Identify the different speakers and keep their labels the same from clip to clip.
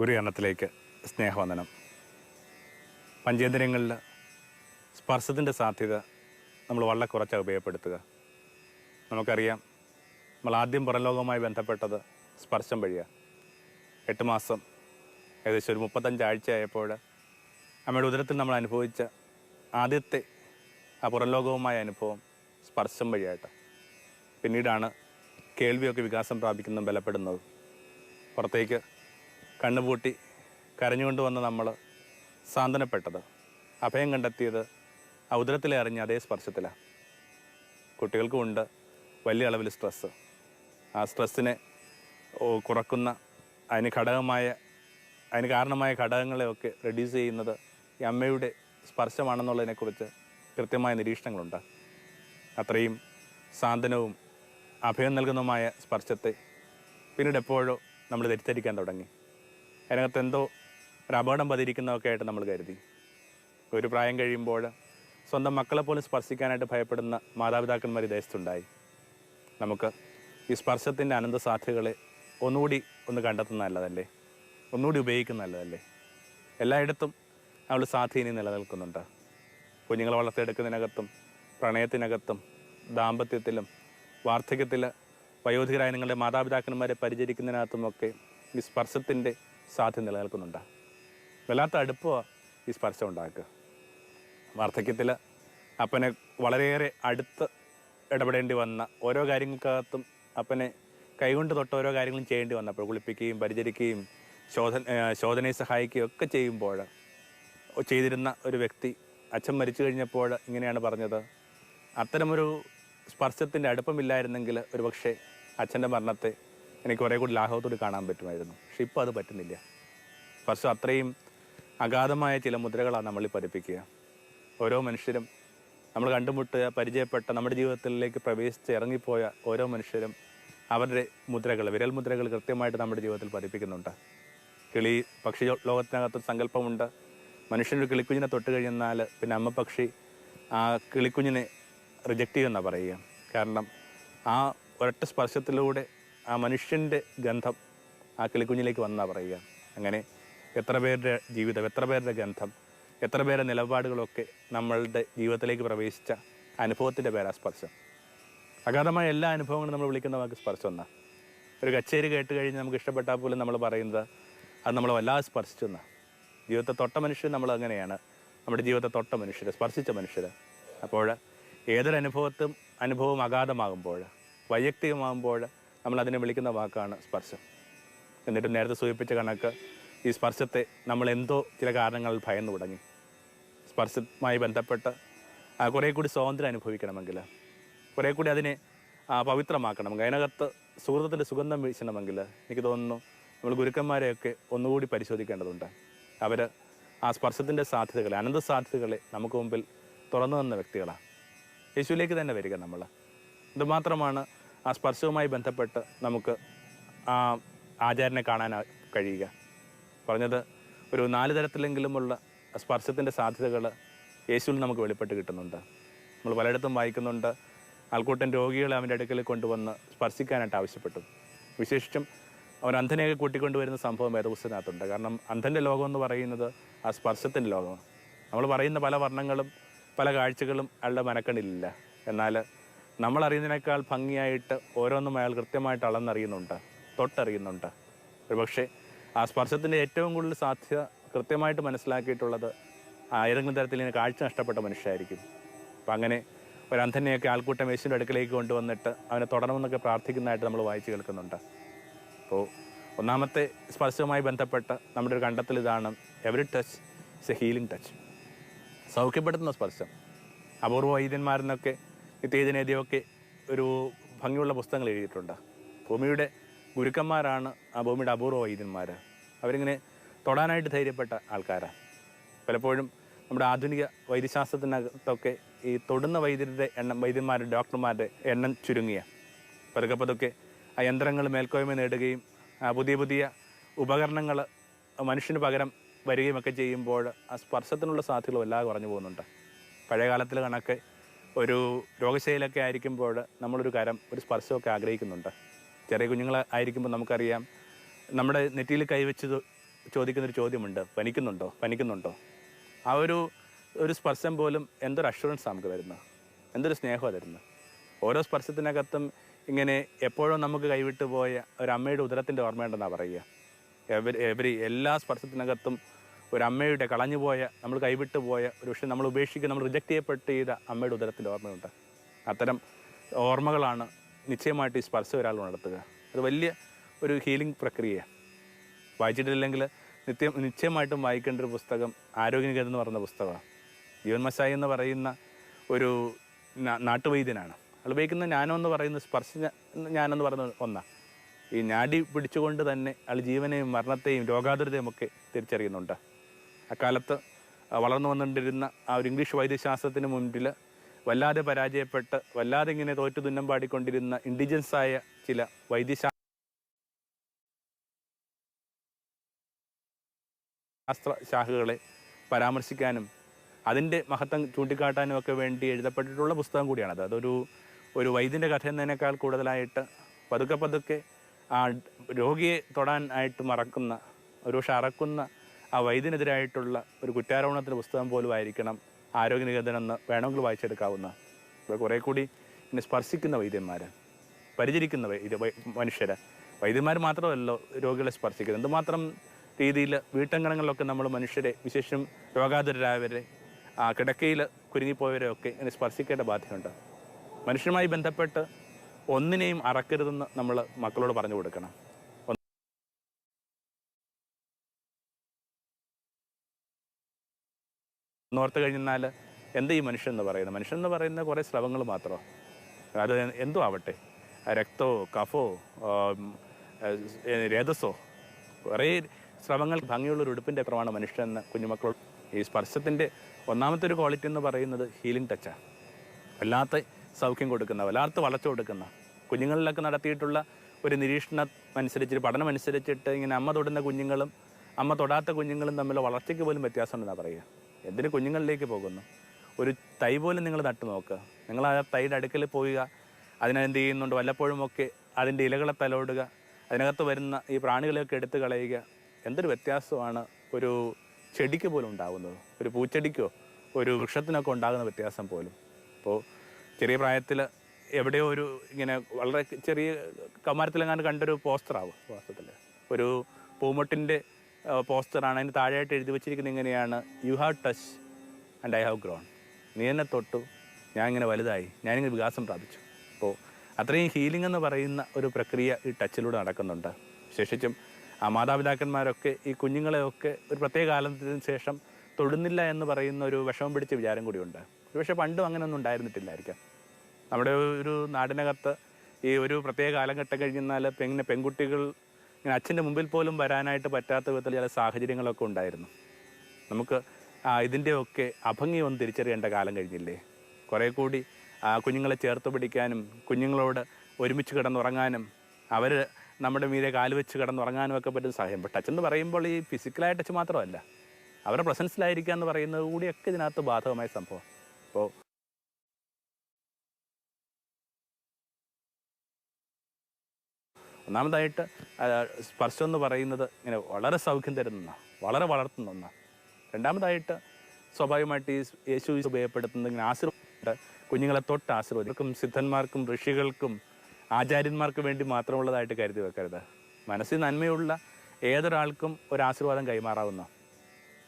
Speaker 1: ഗുരുകരണത്തിലേക്ക് സ്നേഹവന്ദനം. പഞ്ചേന്ദ്രിയങ്ങളിൽ സ്പർശത്തിന്റെ സാധ്യത നമ്മൾ വളരെ കുറച്ചാണ് ഉപയോഗപ്പെടുത്തുക. നമുക്കറിയാം നമ്മൾ ആദ്യം പുറംലോകവുമായി ബന്ധപ്പെട്ടത് സ്പർശം വഴിയാണ് എട്ട് മാസം ഏകദേശം ഒരു മുപ്പത്തഞ്ച് ആഴ്ചയായപ്പോൾ അമ്മയുടെ ഉദരത്തിൽ നമ്മൾ അനുഭവിച്ച ആദ്യത്തെ ആ പുറംലോകവുമായ അനുഭവം സ്പർശം വഴിയായിട്ടാണ് പിന്നീടാണ് കേൾവിയൊക്കെ വികാസം പ്രാപിക്കുന്നതും ബലപ്പെടുന്നത്. പുറത്തേക്ക് കണ്ണുപൂട്ടി കരഞ്ഞുകൊണ്ട് വന്ന് നമ്മൾ സാന്ത്വനപ്പെട്ടത്. അഭയം കണ്ടെത്തിയത് ഔദരത്തിലെ അറിഞ്ഞ അതേ സ്പർശത്തിലാണ് കുട്ടികൾക്കും ഉണ്ട് വലിയ അളവിൽ സ്ട്രെസ്സ്. ആ സ്ട്രെസ്സിനെ കുറക്കുന്ന അതിന് ഘടകമായ അതിന് കാരണമായ ഘടകങ്ങളെയൊക്കെ റെഡ്യൂസ് ചെയ്യുന്നത് ഈ അമ്മയുടെ സ്പർശമാണെന്നുള്ളതിനെക്കുറിച്ച് കൃത്യമായ നിരീക്ഷണങ്ങളുണ്ട്. അത്രയും സാന്ത്വനവും അഭയം നൽകുന്നതുമായ സ്പർശത്തെ പിന്നീട് എപ്പോഴോ നമ്മൾ തെറ്റിദ്ധരിക്കാൻ തുടങ്ങി. അതിനകത്ത് എന്തോ ഒരു അപകടം പതിരിക്കുന്നതൊക്കെ ആയിട്ട് നമ്മൾ കരുതി. ഒരു പ്രായം കഴിയുമ്പോൾ സ്വന്തം മക്കളെ പോലും സ്പർശിക്കാനായിട്ട് ഭയപ്പെടുന്ന മാതാപിതാക്കന്മാർ ദേശത്തുണ്ടായി. നമുക്ക് ഈ സ്പർശത്തിന്റെ അനന്ത സാധ്യതകളെ ഒന്നുകൂടി ഒന്ന് കണ്ടെത്തുന്ന നല്ലതല്ലേ? ഒന്നുകൂടി ഉപയോഗിക്കുന്ന നല്ലതല്ലേ? എല്ലായിടത്തും നമ്മൾ സ്വാധീനം നിലനിൽക്കുന്നുണ്ട്. കുഞ്ഞുങ്ങളെ വളർത്തിയെടുക്കുന്നതിനകത്തും പ്രണയത്തിനകത്തും ദാമ്പത്യത്തിലും വാർദ്ധക്യത്തിൽ വയോധികരായ നിങ്ങളുടെ മാതാപിതാക്കന്മാരെ പരിചരിക്കുന്നതിനകത്തുമൊക്കെ ഈ സ്പർശത്തിന്റെ സാധ്യത നിലനിൽക്കുന്നുണ്ട്. വല്ലാത്ത അടുപ്പോ ഈ സ്പർശം ഉണ്ടാക്കുക. വാർദ്ധക്യത്തിൽ അപ്പനെ വളരെയേറെ അടുത്ത് ഇടപെടേണ്ടി വന്ന ഓരോ കാര്യങ്ങൾക്കകത്തും അപ്പനെ കൈകൊണ്ട് തൊട്ട് ഓരോ കാര്യങ്ങളും ചെയ്യേണ്ടി വന്നപ്പോൾ കുളിപ്പിക്കുകയും പരിചരിക്കുകയും ശോധന ശോധനയെ സഹായിക്കുകയും ഒക്കെ ചെയ്യുമ്പോൾ ചെയ്തിരുന്ന ഒരു വ്യക്തി അച്ഛൻ മരിച്ചു കഴിഞ്ഞപ്പോൾ ഇങ്ങനെയാണ് പറഞ്ഞത്. അത്തരമൊരു സ്പർശത്തിന്റെ അടുപ്പമില്ലായിരുന്നെങ്കിൽ ഒരു പക്ഷേ അച്ഛന്റെ മരണത്തെ എനിക്ക് കുറേ കൂടി ലാഘവത്തോട് കാണാൻ പറ്റുമായിരുന്നു. പക്ഷെ ഇപ്പോൾ അത് പറ്റുന്നില്ല. സ്പർശം അത്രയും അഗാധമായ ചില മുദ്രകളാണ് നമ്മളിൽ പതിപ്പിക്കുക. ഓരോ മനുഷ്യരും നമ്മൾ കണ്ടുമുട്ടുക പരിചയപ്പെട്ട നമ്മുടെ ജീവിതത്തിലേക്ക് പ്രവേശിച്ച് ഇറങ്ങിപ്പോയ ഓരോ മനുഷ്യരും അവരുടെ മുദ്രകൾ വിരൽ മുദ്രകൾ കൃത്യമായിട്ട് നമ്മുടെ ജീവിതത്തിൽ പതിപ്പിക്കുന്നുണ്ട്. കിളി പക്ഷി ലോകത്തിനകത്ത് സങ്കല്പമുണ്ട്. മനുഷ്യനൊരു കിളിക്കുഞ്ഞിനെ തൊട്ട് കഴിഞ്ഞാൽ പിന്നെ അമ്മ പക്ഷി ആ കിളിക്കുഞ്ഞിനെ റിജക്റ്റ് ചെയ്യുമെന്നാണ് പറയുക. കാരണം ആ ഒരൊറ്റ സ്പർശത്തിലൂടെ ആ മനുഷ്യന്റെ ഗന്ധം ആ കിളിക്കുഞ്ഞിലേക്ക് വന്നാ പറയുക. അങ്ങനെ എത്ര പേരുടെ ജീവിതം എത്ര പേരുടെ ഗന്ധം എത്ര പേരുടെ നിലപാടുകളൊക്കെ നമ്മളുടെ ജീവിതത്തിലേക്ക് പ്രവേശിച്ച അനുഭവത്തിന്റെ പേരാ സ്പർശം. അഗാധമായ എല്ലാ അനുഭവങ്ങളും നമ്മൾ വിളിക്കുന്ന നമുക്ക് സ്പർശം എന്നാണ് ഒരു കച്ചേരി കേട്ട് കഴിഞ്ഞ് നമുക്ക് ഇഷ്ടപ്പെട്ടാൽ പോലും നമ്മൾ പറയുന്നത് അത് നമ്മളെ വല്ലാതെ സ്പർശിച്ചു എന്നാണ് ജീവിതത്തെ തൊട്ട മനുഷ്യർ നമ്മൾ അങ്ങനെയാണ്. നമ്മുടെ ജീവിതത്തെ തൊട്ട മനുഷ്യർ സ്പർശിച്ച മനുഷ്യർ. അപ്പോൾ ഏതൊരു അനുഭവത്തും അനുഭവം അഗാധമാകുമ്പോൾ വൈയക്തികമാകുമ്പോൾ നമ്മൾ അതിനെ വിളിക്കുന്ന വാക്കാണ് സ്പർശം. എന്നിട്ട് നേരത്തെ സൂചിപ്പിച്ച കണക്ക് ഈ സ്പർശത്തെ നമ്മൾ എന്തോ ചില കാരണങ്ങൾ ഭയന്നു തുടങ്ങി. സ്പർശമായി ബന്ധപ്പെട്ട് കുറേ കൂടി സ്വാതന്ത്ര്യം അനുഭവിക്കണമെങ്കിൽ കുറേ കൂടി അതിനെ പവിത്രമാക്കണമെങ്കിൽ അതിനകത്ത് സുഹൃത്തത്തിന്റെ സുഗന്ധം വീശണമെങ്കിൽ എനിക്ക് തോന്നുന്നു നമ്മൾ ഗുരുക്കന്മാരെയൊക്കെ ഒന്നുകൂടി പരിശോധിക്കേണ്ടതുണ്ട്. അവർ ആ സ്പർശത്തിന്റെ സാധ്യതകളെ അനന്ത സാധ്യതകളെ നമുക്ക് മുമ്പിൽ തുറന്നു തന്ന വ്യക്തികളാണ് യേശുവിലേക്ക് തന്നെ വരിക നമ്മൾ ഇതുമാത്രമാണ് ആ സ്പർശവുമായി ബന്ധപ്പെട്ട് നമുക്ക് ആ ആചാരനെ കാണാൻ കഴിയുക. പറഞ്ഞത് ഒരു നാല് തരത്തിലെങ്കിലുമുള്ള സ്പർശത്തിന്റെ സാധ്യതകൾ യേശുവിൽ നമുക്ക് വെളിപ്പെട്ട് കിട്ടുന്നുണ്ട്. നമ്മൾ പലയിടത്തും വായിക്കുന്നുണ്ട് ആൾക്കൂട്ടൻ രോഗികളെ അവന്റെ അടുക്കൽ കൊണ്ടുവന്ന് സ്പർശിക്കാനായിട്ട് ആവശ്യപ്പെട്ടു. വിശേഷിച്ചും അവൻ അന്ധനെയൊക്കെ കൂട്ടിക്കൊണ്ടുവരുന്ന സംഭവം വേദപുസ്തകത്തിനകത്തുണ്ട്. കാരണം അന്ധന്റെ ലോകം എന്ന് പറയുന്നത് ആ സ്പർശത്തിന്റെ ലോകമാണ്. നമ്മൾ പറയുന്ന പല വർണങ്ങളും പല കാഴ്ചകളും അയാളുടെ മനക്കണിലില്ല എന്നാൽ നമ്മൾ അറിയുന്നതിനേക്കാൾ ഭംഗിയായിട്ട് ഓരോന്നും അയാൾ കൃത്യമായിട്ട് അളന്നറിയുന്നുണ്ട് തൊട്ടറിയുന്നുണ്ട്. ഒരുപക്ഷെ ആ സ്പർശത്തിന്റെ ഏറ്റവും കൂടുതൽ സാധ്യത കൃത്യമായിട്ട് മനസ്സിലാക്കിയിട്ടുള്ളത് ഏതെങ്കിലും തരത്തിൽ ഇതിന് കാഴ്ച നഷ്ടപ്പെട്ട മനുഷ്യരായിരിക്കും. അപ്പം അങ്ങനെ ഒരു അന്ധനെയൊക്കെ ആൾക്കൂട്ടം യേശുവിന്റെ അടുക്കലേക്ക് കൊണ്ടുവന്നിട്ട് അവനെ തുടരണമെന്നൊക്കെ പ്രാർത്ഥിക്കുന്നതായിട്ട് നമ്മൾ വായിച്ചു കേൾക്കുന്നുണ്ട്. അപ്പോൾ ഒന്നാമത്തെ സ്പർശവുമായി ബന്ധപ്പെട്ട നമ്മുടെ ഒരു കണ്ടെത്തൽ ഇതാണ് every touch is a healing touch സൗഖ്യപ്പെടുത്തുന്ന സ്പർശം. അപൂർവ വൈദ്യന്മാരെന്നൊക്കെ നിത്യേജനേതിയൊക്കെ ഒരു ഭംഗിയുള്ള പുസ്തകങ്ങൾ എഴുതിയിട്ടുണ്ട്. ഭൂമിയുടെ ഗുരുക്കന്മാരാണ് ആ ഭൂമിയുടെ അപൂർവ വൈദ്യന്മാർ അവരിങ്ങനെ തൊടാനായിട്ട് ധൈര്യപ്പെട്ട ആൾക്കാരാണ് പലപ്പോഴും നമ്മുടെ ആധുനിക വൈദ്യശാസ്ത്രത്തിനകത്തൊക്കെ ഈ തൊടുന്ന വൈദ്യരുടെ എണ്ണം വൈദ്യന്മാരുടെ ഡോക്ടർമാരുടെ എണ്ണം ചുരുങ്ങിയ. പതുക്കെ പതുക്കെ ആ യന്ത്രങ്ങൾ മേൽക്കോയ്മ നേടുകയും പുതിയ പുതിയ ഉപകരണങ്ങൾ മനുഷ്യന് പകരം വരികയും ഒക്കെ ചെയ്യുമ്പോൾ ആ സ്പർശത്തിനുള്ള സാധ്യതകൾ വല്ലാതെ കുറഞ്ഞു പോകുന്നുണ്ട്. പഴയ കാലത്തിൽ കണക്ക് ഒരു രോഗശൈലൊക്കെ ആയിരിക്കുമ്പോൾ നമ്മളൊരു കരം ഒരു സ്പർശമൊക്കെ ആഗ്രഹിക്കുന്നുണ്ട്. ചെറിയ കുഞ്ഞുങ്ങൾ ആയിരിക്കുമ്പോൾ നമുക്കറിയാം നമ്മുടെ നെറ്റിയിൽ കൈവച്ച് ചോദിക്കുന്നൊരു ചോദ്യമുണ്ട്. പനിക്കുന്നുണ്ടോ? പനിക്കുന്നുണ്ടോ? ആ ഒരു ഒരു സ്പർശം പോലും എന്തൊരു അഷുറൻസ് നമുക്ക് തരുന്നത്? എന്തൊരു സ്നേഹമാണ് തരുന്നത്? ഓരോ സ്പർശത്തിനകത്തും ഇങ്ങനെ എപ്പോഴും നമുക്ക് കൈവിട്ട് പോയ ഒരു അമ്മയുടെ ഉദരത്തിന്റെ ഓർമ്മയുണ്ടെന്നാണ് പറയുക. എവരി എവരി എല്ലാ സ്പർശത്തിനകത്തും ഒരു അമ്മയുടെ കളഞ്ഞുപോയ നമ്മൾ കൈവിട്ട് പോയ ഒരു പക്ഷേ നമ്മൾ ഉപേക്ഷിക്കുക നമ്മൾ റിജക്റ്റ് ചെയ്യപ്പെട്ട് ചെയ്ത അമ്മയുടെ ഉദരത്തിന്റെ ഓർമ്മയുണ്ട്. അത്തരം ഓർമ്മകളാണ് നിശ്ചയമായിട്ട് ഈ സ്പർശം ഒരാൾ നടത്തുക അത് വലിയ ഒരു ഹീലിംഗ് പ്രക്രിയയാണ് വായിച്ചിട്ടില്ലെങ്കിൽ നിത്യം നിശ്ചയമായിട്ടും വായിക്കേണ്ട ഒരു പുസ്തകം ആരോഗ്യനികത എന്ന് പറയുന്ന പുസ്തകമാണ് ജീവൻ മസായി എന്ന് പറയുന്ന ഒരു നാട്ടുവൈദ്യനാണ്. അയാൾ ഉപയോഗിക്കുന്ന ജ്ഞാനം എന്ന് പറയുന്ന സ്പർശ ജ്ഞാനം എന്ന് പറയുന്ന ഒന്നാണ് ഈ ഞാടി പിടിച്ചുകൊണ്ട് തന്നെ അയാൾ ജീവനെയും മരണത്തെയും രോഗാതുരതയും ഒക്കെ തിരിച്ചറിയുന്നുണ്ട്. അക്കാലത്ത് വളർന്നു വന്നുകൊണ്ടിരുന്ന ആ ഒരു ഇംഗ്ലീഷ് വൈദ്യശാസ്ത്രത്തിന് മുമ്പിൽ വല്ലാതെ പരാജയപ്പെട്ട് വല്ലാതെ ഇങ്ങനെ തോറ്റു തുന്നം പാടിക്കൊണ്ടിരുന്ന ഇൻഡിജൻസ് ആയ ചില വൈദ്യശാസ്ത്ര ശാസ്ത്ര ശാഖകളെ പരാമർശിക്കാനും അതിന്റെ മഹത്വം ചൂണ്ടിക്കാട്ടാനും ഒക്കെ വേണ്ടി എഴുതപ്പെട്ടിട്ടുള്ള പുസ്തകം അത്. അതൊരു ഒരു വൈദ്യന്റെ കഥ എന്നതിനേക്കാൾ കൂടുതലായിട്ട് പതുക്കെ പതുക്കെ ആ രോഗിയെ തൊടാൻ ആയിട്ട് മറക്കുന്ന ഒരു പക്ഷെ അറക്കുന്ന ആ വൈദ്യനെതിരായിട്ടുള്ള ഒരു കുറ്റാരോപണത്തിന്റെ പുസ്തകം പോലും ആയിരിക്കണം ആരോഗ്യനികേതനം എന്ന് വേണമെങ്കിൽ വായിച്ചെടുക്കാവുന്ന. ഇവിടെ കുറേ കൂടി എന്നെ സ്പർശിക്കുന്ന വൈദ്യന്മാർ പരിചരിക്കുന്ന വൈദ്യ മനുഷ്യരെ. വൈദ്യന്മാർ മാത്രമല്ലോ രോഗികളെ സ്പർശിക്കുന്നത്. എന്തുമാത്രം രീതിയിൽ വീട്ടങ്കണങ്ങളിലൊക്കെ നമ്മൾ മനുഷ്യരെ വിശേഷം രോഗാതുരരായവരെ ആ കിടക്കയിൽ കുരുങ്ങിപ്പോയവരെയൊക്കെ എന്നെ സ്പർശിക്കേണ്ട ബാധ്യതയുണ്ട്. മനുഷ്യരുമായി ബന്ധപ്പെട്ട് ഒന്നിനെയും അറക്കരുതെന്ന് നമ്മൾ മക്കളോട് പറഞ്ഞു കൊടുക്കണം. ഓർത്ത് കഴിഞ്ഞാൽ എന്താ ഈ മനുഷ്യൻ എന്ന് പറയുന്നത്? മനുഷ്യൻ എന്ന് പറയുന്ന കുറേ സ്രവങ്ങൾ മാത്രമോ അത് എന്തോ ആവട്ടെ? രക്തമോ കഫോ രേതസോ കുറേ സ്രവങ്ങൾ ഭംഗിയുള്ള ഒരു ഉടുപ്പിന്റെ എത്രമാണ് മനുഷ്യൻ എന്ന കുഞ്ഞുമക്കളോട് ഈ സ്പർശത്തിന്റെ ഒന്നാമത്തെ ഒരു ക്വാളിറ്റി എന്ന് പറയുന്നത് ഹീലിംഗ് ടച്ചാണ് വല്ലാത്ത സൗഖ്യം കൊടുക്കുന്ന വല്ലാത്ത വളർച്ച കൊടുക്കുന്ന. കുഞ്ഞുങ്ങളിലൊക്കെ നടത്തിയിട്ടുള്ള ഒരു നിരീക്ഷണം അനുസരിച്ച് പഠനം അനുസരിച്ചിട്ട് ഇങ്ങനെ അമ്മ തൊടുന്ന കുഞ്ഞുങ്ങളും അമ്മ തൊടാത്ത കുഞ്ഞുങ്ങളും തമ്മിൽ വളർച്ചയ്ക്ക് പോലും വ്യത്യാസമുണ്ടെന്നാണ് പറയുക. എന്തിന് കുഞ്ഞുങ്ങളിലേക്ക് പോകുന്നു? ഒരു തൈ പോലും നിങ്ങൾ നട്ടു നോക്കുക നിങ്ങൾ ആ തൈയുടെ അടുക്കൽ പോവുക. അതിനെന്ത് ചെയ്യുന്നുണ്ട്? വല്ലപ്പോഴും ഒക്കെ അതിന്റെ ഇലകളെ തലോടുക. അതിനകത്ത് വരുന്ന ഈ പ്രാണികളെയൊക്കെ എടുത്തു കളയുക. എന്തൊരു വ്യത്യാസമാണ് ഒരു ചെടിക്ക് പോലും ഉണ്ടാകുന്നത് ഒരു പൂച്ചെടിക്കോ ഒരു വൃക്ഷത്തിനൊക്കെ ഉണ്ടാകുന്ന വ്യത്യാസം പോലും. അപ്പോൾ ചെറിയ പ്രായത്തിൽ എവിടെയോ ഒരു ഇങ്ങനെ വളരെ ചെറിയ കമാരത്തിലെങ്ങാണ്ട് കണ്ടൊരു പോസ്റ്ററാവും വാസ്തവത്തിൽ. ഒരു പൂമൊട്ടിന്റെ പോസ്റ്ററാണ്. അതിന് താഴെയായിട്ട് എഴുതി വെച്ചിരിക്കുന്നത് ഇങ്ങനെയാണ്. You have touch and I have grown നീ എന്നെ തൊട്ടു ഞാൻ ഇങ്ങനെ വലുതായി ഞാനിങ്ങനെ വികാസം പ്രാപിച്ചു. അപ്പോൾ അത്രയും ഹീലിംഗ് എന്ന് പറയുന്ന ഒരു പ്രക്രിയ ഈ ടച്ചിലൂടെ നടക്കുന്നുണ്ട്. വിശേഷിച്ചും ആ മാതാപിതാക്കന്മാരൊക്കെ ഈ കുഞ്ഞുങ്ങളെയൊക്കെ ഒരു പ്രത്യേക കാലത്തിന് ശേഷം തൊടുന്നില്ല എന്ന് പറയുന്ന ഒരു വിഷമം പിടിച്ച വിചാരം കൂടിയുണ്ട്. പക്ഷേ പണ്ടും അങ്ങനെയൊന്നും ഉണ്ടായിരുന്നിട്ടില്ലായിരിക്കാം. നമ്മുടെ ഒരു നാടിനകത്ത് ഈ ഒരു പ്രത്യേക കാലഘട്ടം കഴിഞ്ഞാൽ പിന്നെ പെൺകുട്ടികൾ ഇങ്ങനെ അച്ഛന്റെ മുമ്പിൽ പോലും വരാനായിട്ട് പറ്റാത്ത വിധത്തിൽ ചില സാഹചര്യങ്ങളൊക്കെ ഉണ്ടായിരുന്നു. നമുക്ക് ഇതിന്റെയൊക്കെ അഭംഗി ഒന്ന് തിരിച്ചറിയേണ്ട കാലം കഴിഞ്ഞില്ലേ? കുറേ കൂടി കുഞ്ഞുങ്ങളെ ചേർത്ത് പിടിക്കാനും കുഞ്ഞുങ്ങളോട് ഒരുമിച്ച് കിടന്നുറങ്ങാനും അവർ നമ്മുടെ മീതെ കാൽ വെച്ച് കിടന്നുറങ്ങാനും ഒക്കെ പറ്റുന്ന സാഹചര്യം. പക്ഷെ അച്ഛൻ എന്ന് പറയുമ്പോൾ ഈ ഫിസിക്കലായിട്ട് അച്ഛൻ മാത്രമല്ല അവരുടെ പ്രസൻസിലായിരിക്കുക എന്ന് പറയുന്നത് കൂടിയൊക്കെ ഇതിനകത്ത് ബാധകമായ സംഭവം അപ്പോൾ ഒന്നാമതായിട്ട് സ്പർശം എന്ന് പറയുന്നത് ഇങ്ങനെ വളരെ സൗഖ്യം തരുന്ന വളരെ വളർത്തുന്ന ഒന്നാണ് രണ്ടാമതായിട്ട് സ്വാഭാവികമായിട്ട് ഈ യേശു ഉപയോഗപ്പെടുത്തുന്ന ഇങ്ങനെ ആശീർവാദം കുഞ്ഞുങ്ങളെ തൊട്ട് ആശീർവദിക്കും സിദ്ധന്മാർക്കും ഋഷികൾക്കും ആചാര്യന്മാർക്ക് വേണ്ടി മാത്രമുള്ളതായിട്ട് കരുതി വെക്കരുത്. മനസ്സിൽ നന്മയുള്ള ഏതൊരാൾക്കും ഒരു ആശീർവാദം കൈമാറാവുന്ന.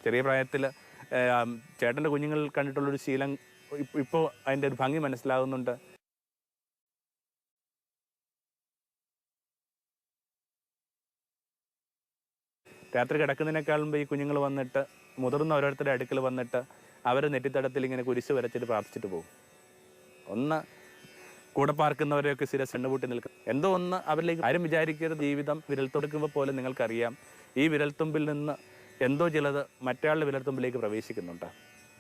Speaker 1: ചെറിയ പ്രായത്തിൽ ചേട്ടന്റെ കുഞ്ഞുങ്ങൾ കണ്ടിട്ടുള്ളൊരു ശീലം ഇപ്പോൾ അതിന്റെ ഒരു ഭംഗി മനസ്സിലാകുന്നുണ്ട് രാത്രി കിടക്കുന്നതിനേക്കാളും ഈ കുഞ്ഞുങ്ങൾ വന്നിട്ട് മുതിർന്ന ഓരോരുത്തരുടെ അടുക്കൽ വന്നിട്ട് അവർ നെറ്റിത്തടത്തിൽ ഇങ്ങനെ കുരിശ് വരച്ചിട്ട് പ്രാർത്ഥിച്ചിട്ട് പോകും. ഒന്ന് കൂടെ പാർക്കുന്നവരെയൊക്കെ സ്ഥിരം എണ്ണപൂട്ടി നിൽക്കും. എന്തോ ഒന്ന് അവരിലേക്ക് ആരും വിചാരിക്കരുത് ജീവിതം വിരൽത്തുടക്കുമ്പോൾ പോലും നിങ്ങൾക്കറിയാം. ഈ വിരൽത്തുമ്പിൽ നിന്ന് എന്തോ ചിലത് മറ്റയാളുടെ വിരൽത്തുമ്പിലേക്ക് പ്രവേശിക്കുന്നുണ്ട്.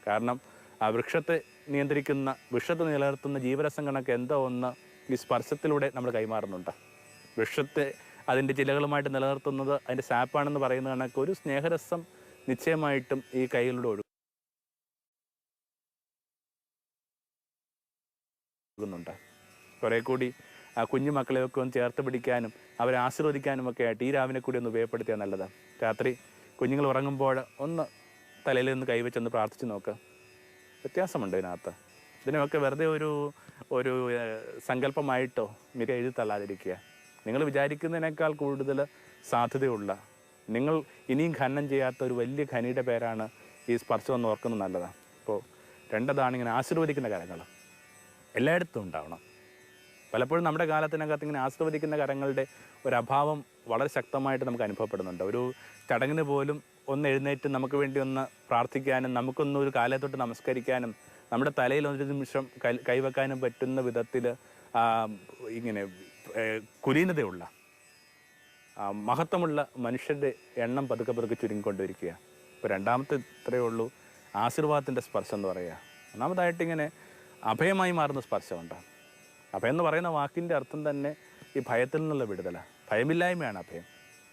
Speaker 1: കാരണം ആ വൃക്ഷത്തെ നിയന്ത്രിക്കുന്ന വൃക്ഷത്തെ നിലനിർത്തുന്ന ജീവരസം കണക്ക് എന്തോ ഒന്ന് ഈ സ്പർശത്തിലൂടെ നമ്മൾ കൈമാറുന്നുണ്ട്. വൃക്ഷത്തെ അതിന്റെ ചിലകളുമായിട്ട് നിലനിർത്തുന്നത് അതിന്റെ സാപ്പാണെന്ന് പറയുന്ന കണക്ക് ഒരു സ്നേഹരസം നിശ്ചയമായിട്ടും ഈ കൈകളിലൂടെ ഒഴുകുന്നുണ്ട്. കുറേ കൂടി ആ കുഞ്ഞു മക്കളെയൊക്കെ ഒന്ന് ചേർത്ത് പിടിക്കാനും അവരെ ആശീർവദിക്കാനും ഒക്കെ ആയിട്ട് ഈ രാവിനെ കൂടി ഒന്ന് ഉപയോഗപ്പെടുത്തിയാൽ നല്ലതാണ് രാത്രി കുഞ്ഞുങ്ങൾ ഉറങ്ങുമ്പോൾ ഒന്ന് തലയിൽ നിന്ന് കൈവച്ചൊന്ന് പ്രാർത്ഥിച്ച് നോക്കുക വ്യത്യാസമുണ്ട് ഇതിനകത്ത്. ഇതിനൊക്കെ വെറുതെ ഒരു ഒരു സങ്കല്പമായിട്ടോ മിക എഴുതി തള്ളാതിരിക്കുക. നിങ്ങൾ വിചാരിക്കുന്നതിനേക്കാൾ കൂടുതൽ സാധ്യതയുള്ള. നിങ്ങൾ ഇനിയും ഖനനം ചെയ്യാത്ത ഒരു വലിയ ഖനിയുടെ പേരാണ് ഈ സ്പർശം എന്ന് ഓർക്കുന്നത് നല്ലതാണ്. അപ്പോൾ രണ്ടതാണ് ഇങ്ങനെ ആശീർവദിക്കുന്ന കരങ്ങൾ. എല്ലായിടത്തും ഉണ്ടാവണം. പലപ്പോഴും നമ്മുടെ കാലത്തിനകത്ത് ഇങ്ങനെ ആസ്വദിക്കുന്ന കരങ്ങളുടെ ഒരു അഭാവം വളരെ ശക്തമായിട്ട് നമുക്ക് അനുഭവപ്പെടുന്നുണ്ട്. ഒരു ചടങ്ങിന് പോലും ഒന്ന് എഴുന്നേറ്റ് നമുക്ക് വേണ്ടി ഒന്ന് പ്രാർത്ഥിക്കാനും നമുക്കൊന്ന് ഒരു കാലത്തൊട്ട് നമസ്കരിക്കാനും നമ്മുടെ തലയിൽ ഒരു നിമിഷം കൈ കൈവെക്കാനും പറ്റുന്ന വിധത്തിൽ ഇങ്ങനെ കുലീനതയുള്ള മഹത്വമുള്ള മനുഷ്യരുടെ എണ്ണം പതുക്കെ പതുക്കെ ചുരുങ്ങിക്കൊണ്ടിരിക്കുക ഇപ്പോൾ രണ്ടാമത്തെ ഇത്രയേ ഉള്ളൂ. ആശീർവാദത്തിന്റെ സ്പർശം എന്ന് പറയുക. ഒന്നാമതായിട്ട് ഇങ്ങനെ അഭയമായി മാറുന്ന സ്പർശമുണ്ട് അഭയം എന്ന് പറയുന്ന വാക്കിന്റെ അർത്ഥം തന്നെ ഈ ഭയത്തിൽ നിന്നുള്ള വിടുതല. ഭയമില്ലായ്മയാണ് അഭയം.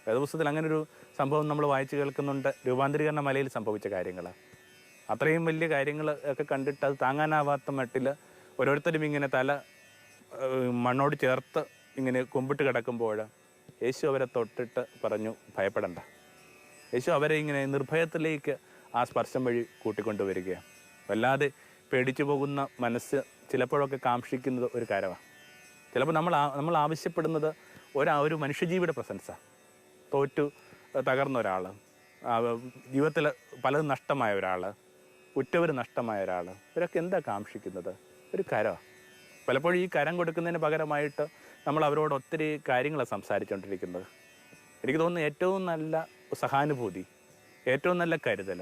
Speaker 1: വേദപുസ്തകത്തിൽ അങ്ങനെ ഒരു സംഭവം നമ്മൾ വായിച്ചു കേൾക്കുന്നുണ്ട്. രൂപാന്തരീകരണ മലയിൽ സംഭവിച്ച കാര്യങ്ങൾ അത്രയും വലിയ കാര്യങ്ങൾ ഒക്കെ കണ്ടിട്ട് അത് താങ്ങാനാവാത്ത മട്ടിൽ ഓരോരുത്തരും ഇങ്ങനെ തല മണ്ണോട് ചേർത്ത് ഇങ്ങനെ കുമ്പിട്ട് കിടക്കുമ്പോൾ യേശു അവരെ തൊട്ടിട്ട് പറഞ്ഞു ഭയപ്പെടണ്ട. യേശു അവരെ ഇങ്ങനെ നിർഭയത്തിലേക്ക് ആ സ്പർശം വഴി കൂട്ടിക്കൊണ്ടുവരികയാണ്. വല്ലാതെ പേടിച്ചു പോകുന്ന മനസ്സ് ചിലപ്പോഴൊക്കെ കാക്ഷിക്കുന്നത് ഒരു കാര്യമാണ് ചിലപ്പോൾ നമ്മൾ നമ്മൾ ആവശ്യപ്പെടുന്നത് ഒരാ ഒരു മനുഷ്യജീവിയുടെ പ്രസൻസാണ് തോറ്റു തകർന്ന ഒരാൾ ജീവിതത്തിൽ പലതും നഷ്ടമായ ഒരാൾ ഉറ്റവർ നഷ്ടമായ ഒരാൾ ഇവരൊക്കെ എന്താ കാക്ഷിക്കുന്നത്? ഒരു കരമാണ് പലപ്പോഴും ഈ കരം കൊടുക്കുന്നതിന് പകരമായിട്ട് നമ്മൾ അവരോട് ഒത്തിരി കാര്യങ്ങളാണ് സംസാരിച്ചുകൊണ്ടിരിക്കുന്നത് എനിക്ക് തോന്നുന്നു ഏറ്റവും നല്ല സഹാനുഭൂതി ഏറ്റവും നല്ല കരുതൽ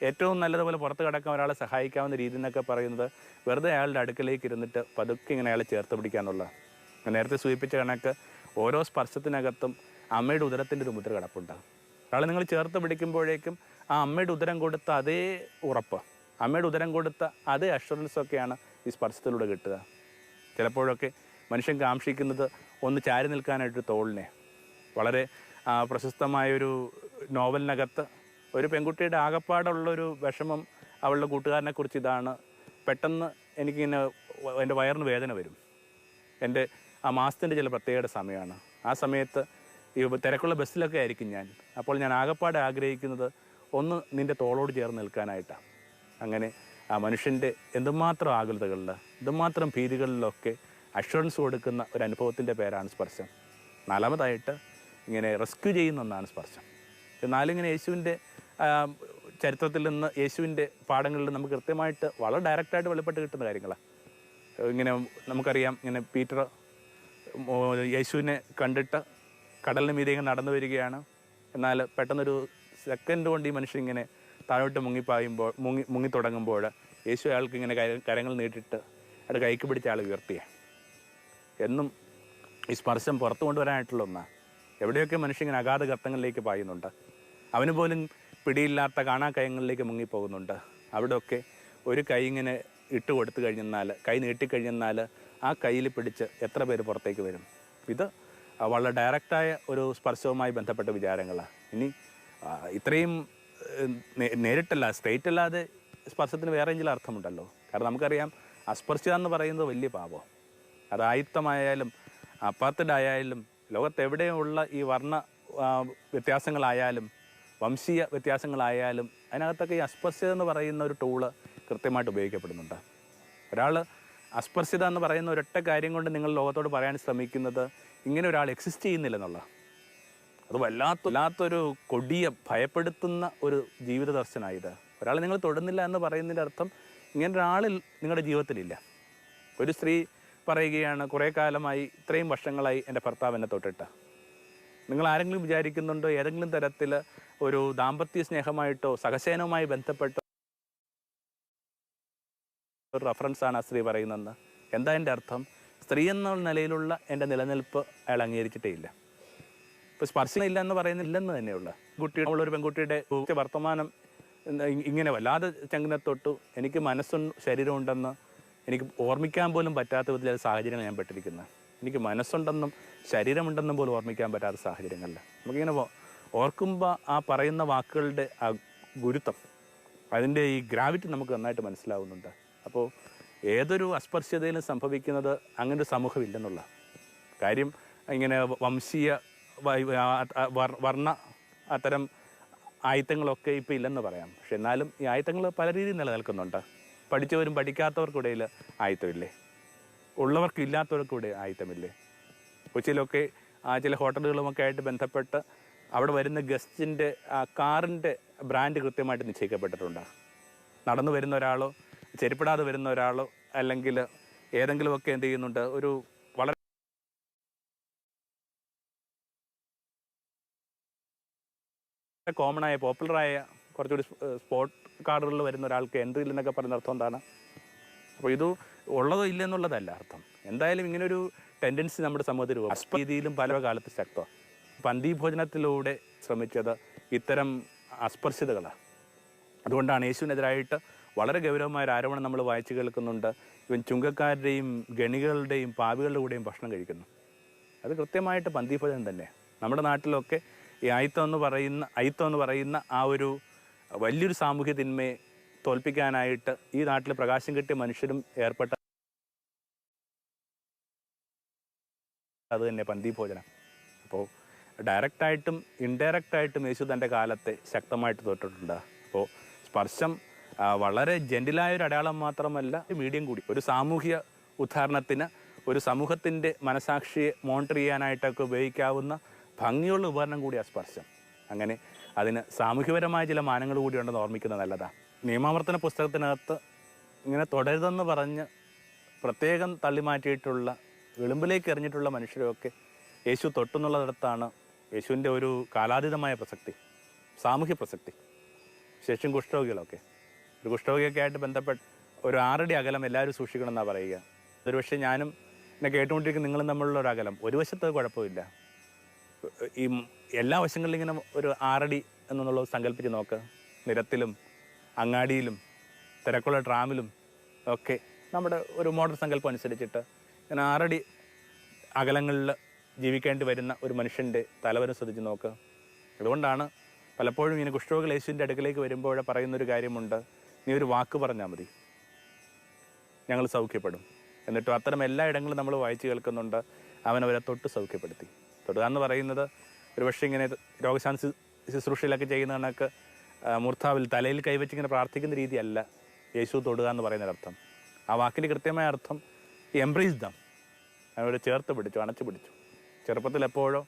Speaker 1: ഏറ്റവും നല്ലതുപോലെ പുറത്ത് കിടക്കാൻ ഒരാളെ സഹായിക്കാവുന്ന രീതി എന്നൊക്കെ പറയുന്നത് വെറുതെ അയാളുടെ അടുക്കലേക്ക് ഇരുന്നിട്ട് പതുക്കെ ഇങ്ങനെ അയാളെ ചേർത്ത് പിടിക്കാനുള്ള ഞാൻ നേരത്തെ സൂചിപ്പിച്ച കണക്ക് ഓരോ സ്പർശത്തിനകത്തും അമ്മയുടെ ഉദരത്തിന്റെ ഒരു മുദ്ര കിടപ്പുണ്ടാകും അയാളെ നിങ്ങൾ ചേർത്ത് പിടിക്കുമ്പോഴേക്കും ആ അമ്മയുടെ ഉദരം കൊടുത്ത അതേ ഉറപ്പ് അമ്മയുടെ ഉദരം കൊടുത്ത അതേ അഷുറൻസൊക്കെയാണ് ഈ സ്പർശത്തിലൂടെ കിട്ടുക. ചിലപ്പോഴൊക്കെ മനുഷ്യൻ കാക്ഷിക്കുന്നത് ഒന്ന് ചാരി നിൽക്കാനായിട്ട് തോളിനെ. വളരെ പ്രശസ്തമായൊരു നോവലിനകത്ത് ഒരു പെൺകുട്ടിയുടെ ആകപ്പാടുള്ളൊരു വിഷമം അവളുടെ കൂട്ടുകാരനെ കുറിച്ച് ഇതാണ്. പെട്ടെന്ന് എനിക്കിങ്ങനെ എന്റെ വയറിന് വേദന വരും. എന്റെ ആ മാസത്തിന്റെ ചില പ്രത്യേക സമയമാണ്. ആ സമയത്ത് ഈ തിരക്കുള്ള ബസ്സിലൊക്കെ ആയിരിക്കും ഞാൻ. അപ്പോൾ ഞാൻ ആകപ്പാടെ ആഗ്രഹിക്കുന്നത് ഒന്ന് നിന്റെ തോളോട് ചേർന്ന് നിൽക്കാനായിട്ടാണ് അങ്ങനെ ആ മനുഷ്യന്റെ എന്തുമാത്രം ആകുലതകളിൽ എന്തുമാത്രം ഭീതികളിലൊക്കെ അഷുറൻസ് കൊടുക്കുന്ന ഒരു അനുഭവത്തിന്റെ പേരാണ് സ്പർശം. നാലാമതായിട്ട് ഇങ്ങനെ റെസ്ക്യൂ ചെയ്യുന്ന ഒന്നാണ് സ്പർശം. എന്നാലും ഇങ്ങനെ യേശുവിന്റെ ചരിത്രത്തിൽ നിന്ന് യേശുവിന്റെ പാഠങ്ങളിൽ നമുക്ക് കൃത്യമായിട്ട് വളരെ ഡയറക്റ്റായിട്ട് വെളിപ്പെട്ട് കിട്ടുന്ന കാര്യങ്ങളാണ് ഇങ്ങനെ നമുക്കറിയാം ഇങ്ങനെ പീറ്റർ യേശുവിനെ കണ്ടിട്ട് കടലിന് മീതെ ഇങ്ങനെ നടന്നു വരികയാണ്. എന്നാൽ പെട്ടെന്നൊരു സെക്കൻഡ് കൊണ്ട് ഈ മനുഷ്യൻ ഇങ്ങനെ താഴോട്ട് മുങ്ങിപ്പായുമ്പോൾ മുങ്ങി മുങ്ങി തുടങ്ങുമ്പോൾ യേശു അയാൾക്ക് ഇങ്ങനെ കര- കരങ്ങൾ നീട്ടിട്ട് അയാൾ കൈക്ക് പിടിച്ച ആൾ ഉയർത്തിയ. എന്നും ഈ സ്പർശം പുറത്തു കൊണ്ടുവരാനായിട്ടുള്ള ഒന്നാണ് എവിടെയൊക്കെ മനുഷ്യൻ ഇങ്ങനെ അഗാധ ഗർത്തങ്ങളിലേക്ക് പായുന്നുണ്ട്. അവന് പോലും പിടിയില്ലാത്ത കാണാ കയങ്ങളിലേക്ക് മുങ്ങിപ്പോകുന്നുണ്ട്. അവിടെയൊക്കെ ഒരു കൈ ഇങ്ങനെ ഇട്ട് കൊടുത്തു കഴിഞ്ഞെന്നാൽ കൈ നീട്ടിക്കഴിഞ്ഞെന്നാൽ ആ കയ്യിൽ പിടിച്ച് എത്ര പേര് പുറത്തേക്ക് വരും? ഇത് വളരെ ഡയറക്റ്റായ ഒരു സ്പർശവുമായി ബന്ധപ്പെട്ട വിചാരങ്ങളാണ് ഇനി ഇത്രയും നേരിട്ടല്ല സ്ട്രേറ്റ് അല്ലാതെ സ്പർശത്തിന് വേറെ ചില അർത്ഥമുണ്ടല്ലോ? കാരണം നമുക്കറിയാം അസ്പർശ്യത എന്ന് പറയുന്നത് വലിയ പാപം അത് ആയുക്തമായാലും അപ്പാർത്തഡ് ആയാലും ലോകത്തെവിടെയുള്ള ഈ വർണ വ്യത്യാസങ്ങളായാലും വംശീയ വ്യത്യാസങ്ങളായാലും അതിനകത്തൊക്കെ ഈ അസ്പർശ്യത എന്ന് പറയുന്ന ഒരു ടൂൾ കൃത്യമായിട്ട് ഉപയോഗിക്കപ്പെടുന്നുണ്ട്. ഒരാൾ അസ്പർശ്യത എന്ന് പറയുന്ന ഒരൊറ്റ കാര്യം കൊണ്ട് നിങ്ങൾ ലോകത്തോട് പറയാൻ ശ്രമിക്കുന്നത് ഇങ്ങനെ ഒരാൾ എക്സിസ്റ്റ് ചെയ്യുന്നില്ല ചെയ്യുന്നില്ലെന്നുള്ള. അത് വല്ലാത്ത വല്ലാത്തൊരു കൊടിയ ഭയപ്പെടുത്തുന്ന ഒരു ജീവിത ദർശനമായത് ഒരാൾ നിങ്ങൾ തൊടുന്നില്ല എന്ന് പറയുന്നതിന്റെ അർത്ഥം ഇങ്ങനെ ഒരാളിൽ നിങ്ങളുടെ ജീവിതത്തിലില്ല. ഒരു സ്ത്രീ പറയുകയാണ് കുറേ കാലമായി ഇത്രയും വർഷങ്ങളായി എന്റെ ഭർത്താവ് എന്നെ തൊട്ടിട്ട്. നിങ്ങൾ ആരെങ്കിലും വിചാരിക്കുന്നുണ്ടോ ഏതെങ്കിലും തരത്തിൽ ഒരു ദാമ്പത്യ സ്നേഹമായിട്ടോ സഹശയനവുമായി ബന്ധപ്പെട്ടോ ഒരു റെഫറൻസാണ് ആ സ്ത്രീ പറയുന്നതെന്ന്. എന്താ എന്റെ അർത്ഥം? സ്ത്രീ എന്ന നിലയിലുള്ള എന്റെ നിലനിൽപ്പ് അയാൾ അംഗീകരിച്ചിട്ടേ ഇല്ല ഇപ്പോൾ സ്പർശനം ഇല്ല എന്ന് പറയുന്നില്ലെന്ന് തന്നെയുള്ള. കുട്ടിയുടെ ഒരു പെൺകുട്ടിയുടെ വർത്തമാനം ഇങ്ങനെ വല്ലാതെ ചങ്ങനെ തൊട്ടു. എനിക്ക് മനസ്സും ശരീരമുണ്ടെന്ന് എനിക്ക് ഓർമ്മിക്കാൻ പോലും പറ്റാത്ത വിധത്തിലുള്ള സാഹചര്യങ്ങൾ ഞാൻ പെട്ടിരിക്കുന്നത്. എനിക്ക് മനസ്സുണ്ടെന്നും ശരീരമുണ്ടെന്നും പോലും ഓർമ്മിക്കാൻ പറ്റാത്ത സാഹചര്യങ്ങളിൽ. നമുക്കിങ്ങനെ ഓർക്കുമ്പോൾ ആ പറയുന്ന വാക്കുകളുടെ ആ ഗുരുത്വം അതിന്റെ ഈ ഗ്രാവിറ്റി നമുക്ക് നന്നായിട്ട് മനസ്സിലാവുന്നുണ്ട്. അപ്പോൾ ഏതൊരു അസ്പർശ്യതയിലും സംഭവിക്കുന്നത് അങ്ങനെ ഒരു സമൂഹമില്ലെന്നുള്ള കാര്യം ഇങ്ങനെ വംശീയ വർണ അത്തരം ആയുധങ്ങളൊക്കെ ഇപ്പോൾ ഇല്ലെന്ന് പറയാം. പക്ഷെ എന്നാലും ഈ ആയുധങ്ങൾ പല രീതിയിൽ നിലനിൽക്കുന്നുണ്ട്. പഠിച്ചവരും പഠിക്കാത്തവർക്കിടയിൽ ആയിത്തമില്ലേ? ഉള്ളവർക്കും ഇല്ലാത്തവർക്കൂടെ ആയിത്തമില്ലേ? കൊച്ചിയിലൊക്കെ ആ ചില ഹോട്ടലുകളുമൊക്കെ ആയിട്ട് ബന്ധപ്പെട്ട് അവിടെ വരുന്ന ഗസ്റ്റിന്റെ ആ കാറിന്റെ ബ്രാൻഡ് കൃത്യമായിട്ട് നിശ്ചയിക്കപ്പെട്ടിട്ടുണ്ട്? നടന്നു വരുന്ന ഒരാളോ ചെരുപ്പിടാതെ വരുന്ന ഒരാളോ അല്ലെങ്കിൽ ഏതെങ്കിലുമൊക്കെ എന്ത് ചെയ്യുന്നുണ്ട്? ഒരു വളരെ കോമണായ പോപ്പുലറായ കുറച്ചുകൂടി സ്പോട്ട് കാർഡുകളിൽ വരുന്ന ഒരാൾക്ക് എൻട്രി ഇല്ലെന്നൊക്കെ പറയുന്ന അർത്ഥം എന്താണ്? അപ്പോൾ ഇത് ഉള്ളതോ ഇല്ലെന്നുള്ളതല്ല അർത്ഥം. എന്തായാലും ഇങ്ങനൊരു ടെൻഡൻസി നമ്മുടെ സമൂഹത്തിൽ അസ്പീതിയിലും പല കാലത്ത് ശക്തം. പന്തി ഭോജനത്തിലൂടെ ശ്രമിച്ചത് ഇത്തരം അസ്പർശ്യതകളാണ് അതുകൊണ്ടാണ് യേശുവിനെതിരായിട്ട് വളരെ ഗൗരവമായ ഒരു ആരോപണം നമ്മൾ വായിച്ചു കേൾക്കുന്നുണ്ട്. ഇവൻ ചുങ്കക്കാരുടെയും ഗണികളുടെയും പാവികളുടെ കൂടെയും ഭക്ഷണം കഴിക്കുന്നു. അത് കൃത്യമായിട്ട് പന്തിഭോജനം തന്നെ നമ്മുടെ നാട്ടിലൊക്കെ ഈ അയിത്തം എന്ന് പറയുന്ന അയിത്തം എന്ന് പറയുന്ന ആ ഒരു വലിയൊരു സാമൂഹ്യ തിന്മയെ തോൽപ്പിക്കാനായിട്ട് ഈ നാട്ടിൽ പ്രകാശം കിട്ടിയ മനുഷ്യരും ഏർപ്പെട്ട അത് തന്നെ പന്തിഭോജനം അപ്പോൾ ഡയറക്റ്റായിട്ടും ഇൻഡയറക്റ്റായിട്ടും യേശു തന്റെ കാലത്തെ ശക്തമായിട്ട് തോറ്റിട്ടുണ്ട്. അപ്പോൾ സ്പർശം വളരെ ജെന്റിലായ ഒരു അടയാളം മാത്രമല്ല മീഡിയം കൂടി. ഒരു സാമൂഹ്യ ഉദാഹരണത്തിന് ഒരു സമൂഹത്തിന്റെ മനസാക്ഷിയെ മോണിറ്റർ ചെയ്യാനായിട്ടൊക്കെ ഉപയോഗിക്കാവുന്ന ഭംഗിയുള്ള ഉപകരണം കൂടിയാണ് സ്പർശം. അങ്ങനെ അതിന് സാമൂഹ്യപരമായ ചില മാനങ്ങൾ കൂടി ഉണ്ടെന്ന് ഓർമ്മിക്കുന്നത് നല്ലതാണ് നിയമാവർത്തന പുസ്തകത്തിനകത്ത് ഇങ്ങനെ തുടരുതെന്ന് പറഞ്ഞ് പ്രത്യേകം തള്ളിമാറ്റിയിട്ടുള്ള വിളിമ്പിലേക്ക് എറിഞ്ഞിട്ടുള്ള മനുഷ്യരൊക്കെ യേശു തൊട്ടെന്നുള്ളിടത്താണ് യേശുവിന്റെ ഒരു കാലാതീതമായ പ്രസക്തി സാമൂഹ്യ പ്രസക്തി. ശേഷം കുഷ്ഠരോഗികളൊക്കെ. ഒരു കുഷ്ഠരോഗിയൊക്കെ ആയിട്ട് ബന്ധപ്പെട്ട് ഒരു ആറടി അകലം എല്ലാവരും സൂക്ഷിക്കണം എന്നാണ് പറയുക. ഒരു പക്ഷേ ഞാനും എന്നെ കേട്ടുകൊണ്ടിരിക്കുന്ന നിങ്ങളും തമ്മിലുള്ള ഒരു അകലം. ഒരു വശത്ത് കുഴപ്പമില്ല. ഈ എല്ലാ വശങ്ങളിലും ഇങ്ങനെ ഒരു ആറടി എന്നുള്ളത് സങ്കല്പിച്ച് നോക്ക്. നിരത്തിലും അങ്ങാടിയിലും തിരക്കുള്ള ട്രാമിലും ഒക്കെ നമ്മുടെ ഒരു മോഡൽ സങ്കല്പം അനുസരിച്ചിട്ട് ഇങ്ങനെ ആറടി അകലങ്ങളിൽ ജീവിക്കേണ്ടി വരുന്ന ഒരു മനുഷ്യന്റെ തലവരം ശ്രദ്ധിച്ച് നോക്ക്. അതുകൊണ്ടാണ് പലപ്പോഴും ഇങ്ങനെ കുഷ്ഠരോഗ യേശുവിന്റെ അടുക്കലേക്ക് വരുമ്പോൾ പറയുന്നൊരു കാര്യമുണ്ട്. നീ ഒരു വാക്ക് പറഞ്ഞാൽ മതി. ഞങ്ങൾ സൗഖ്യപ്പെടും. എന്നിട്ടും അത്തരം എല്ലാ ഇടങ്ങളും നമ്മൾ വായിച്ചു കേൾക്കുന്നുണ്ട്. അവൻ അവരെ തൊട്ട് സൗഖ്യപ്പെടുത്തി. തൊടുക എന്ന് പറയുന്നത് ഒരു പക്ഷേ ഇങ്ങനെ രോഗശാന്തി ശുശ്രൂഷയിലൊക്കെ ചെയ്യുന്ന കണക്ക് മൂർധാവിൽ തലയിൽ കൈവച്ച് ഇങ്ങനെ പ്രാർത്ഥിക്കുന്ന രീതിയല്ല യേശു തൊടുക എന്ന് പറയുന്നൊരർത്ഥം ആ വാക്കിന്റെ കൃത്യമായ അർത്ഥം എംബ്രേസ് ദം അവരെ ചേർത്ത് പിടിച്ചു അണച്ചു പിടിച്ചു. ചെറുപ്പത്തിൽ എപ്പോഴോ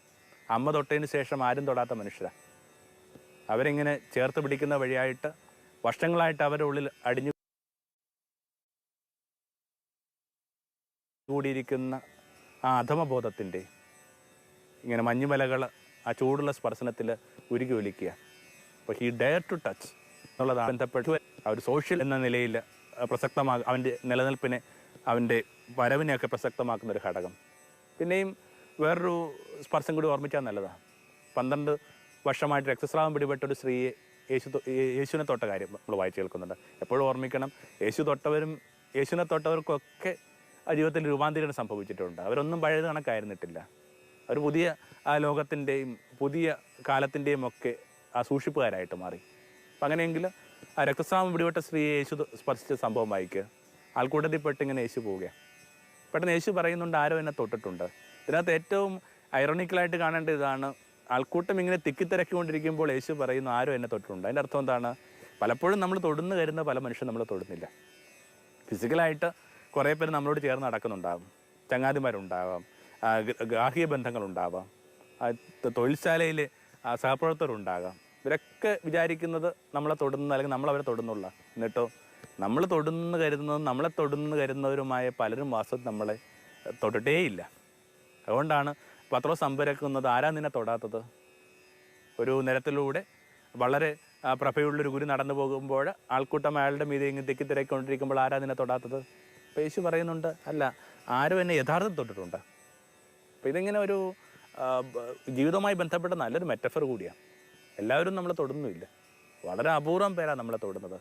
Speaker 1: അമ്മ തൊട്ടതിന് ശേഷം ആരും തൊടാത്ത മനുഷ്യരാണ് അവരിങ്ങനെ ചേർത്ത് പിടിക്കുന്ന വഴിയായിട്ട് വർഷങ്ങളായിട്ട് അവരുടെ ഉള്ളിൽ അടിഞ്ഞു കൂടിയിരിക്കുന്ന ആ അധമബോധത്തിന്റെ ഇങ്ങനെ മഞ്ഞുമലകൾ ആ ചൂടുള്ള സ്പർശനത്തിൽ ഉരുകി ഒലിക്കുക. അപ്പോൾ ഹി ഡയർ ടു ടച്ച് എന്നുള്ളതാണ് ബന്ധപ്പെട്ട് ആ ഒരു സോഷ്യൽ എന്ന നിലയിൽ പ്രസക്തമാ അവന്റെ നിലനിൽപ്പിനെ അവന്റെ വരവിനെയൊക്കെ പ്രസക്തമാക്കുന്ന ഒരു ഘടകം. പിന്നെയും വേറൊരു സ്പർശം കൂടി ഓർമ്മിച്ചാൽ നല്ലതാണ്. പന്ത്രണ്ട് വർഷമായിട്ട് രക്തസ്രാവം പിടിപെട്ട ഒരു സ്ത്രീയെ യേശു യേശുവിനെ തൊട്ട കാര്യം നമ്മൾ വായിച്ചു കേൾക്കുന്നുണ്ട്. എപ്പോഴും ഓർമ്മിക്കണം യേശു തൊട്ടവരും യേശുവിനെ തൊട്ടവർക്കൊക്കെ ജീവിതത്തിൽ രൂപാന്തരീകരണം സംഭവിച്ചിട്ടുണ്ട്. അവരൊന്നും പഴയത് കണക്കായിരുന്നിട്ടില്ല അവർ പുതിയ ലോകത്തിന്റെയും പുതിയ കാലത്തിന്റെയും ഒക്കെ ആ സൂക്ഷിപ്പുകാരായിട്ട് മാറി. അപ്പം അങ്ങനെയെങ്കിൽ ആ രക്തസ്രാവം പിടിപെട്ട സ്ത്രീയെ യേശു സ്പർശിച്ച സംഭവം വായിക്കുക ആൾക്കൂട്ടത്തിൽപ്പെട്ട് ഇങ്ങനെ യേശു പോവുക പെട്ടെന്ന് യേശു പറയുന്നുണ്ട് ആരോ എന്നെ തൊട്ടിട്ടുണ്ട്. ഇതിനകത്ത് ഏറ്റവും ഐറോണിക്കലായിട്ട് കാണേണ്ട ഇതാണ് ആൾക്കൂട്ടം ഇങ്ങനെ തിക്കിത്തിരക്കിക്കൊണ്ടിരിക്കുമ്പോൾ യേശു പറയുന്നു ആരോ എന്നെ തൊട്ടിട്ടുണ്ട്. അതിന്റെ അർത്ഥം എന്താണ്? പലപ്പോഴും നമ്മൾ തൊടുന്നു കരുന്ന പല മനുഷ്യരും നമ്മൾ തൊടുന്നില്ല. ഫിസിക്കലായിട്ട് കുറേ പേര് നമ്മളോട് ചേർന്ന് നടക്കുന്നുണ്ടാകും ചങ്ങാതിമാരുണ്ടാകാം ഗാർഹിക ത- തൊഴിൽശാലയിൽ സഹപ്രവർത്തകരുണ്ടാകാം. ഇവരൊക്കെ വിചാരിക്കുന്നത് നമ്മളെ തൊടുന്ന അല്ലെങ്കിൽ നമ്മളവരെ തൊടുന്നുള്ള. എന്നിട്ടോ നമ്മൾ തൊടുന്നു കരുതുന്നതും നമ്മളെ തൊടുന്നു കരുതുന്നവരുമായ പലരും വാസ്തവത്തിൽ നമ്മളെ തൊട്ടിട്ടേയില്ല. അതുകൊണ്ടാണ് പത്രോ സംഭരക്കുന്നത് ആരാ നിന്നെ തൊടാത്തത്? ഒരു നിരത്തിലൂടെ വളരെ പ്രഭയുള്ളൊരു ഗുരു നടന്നു പോകുമ്പോൾ ആൾക്കൂട്ടം അയാളുടെ മീതെ ഇങ്ങനെ തിക്കി തിരക്കൊണ്ടിരിക്കുമ്പോൾ ആരാ നിന്നെ തൊടാത്തത്? അപ്പോൾ യേശു പറയുന്നുണ്ട് അല്ല ആരും എന്നെ യഥാർത്ഥം തൊട്ടിട്ടുണ്ട്. അപ്പോൾ ഇതിങ്ങനെ ഒരു ജീവിതവുമായി ബന്ധപ്പെട്ട നല്ലൊരു മെറ്റഫർ കൂടിയാണ്. എല്ലാവരും നമ്മളെ തൊടുന്നുമില്ല. വളരെ അപൂർവം പേരാണ് നമ്മളെ തൊടുന്നത്.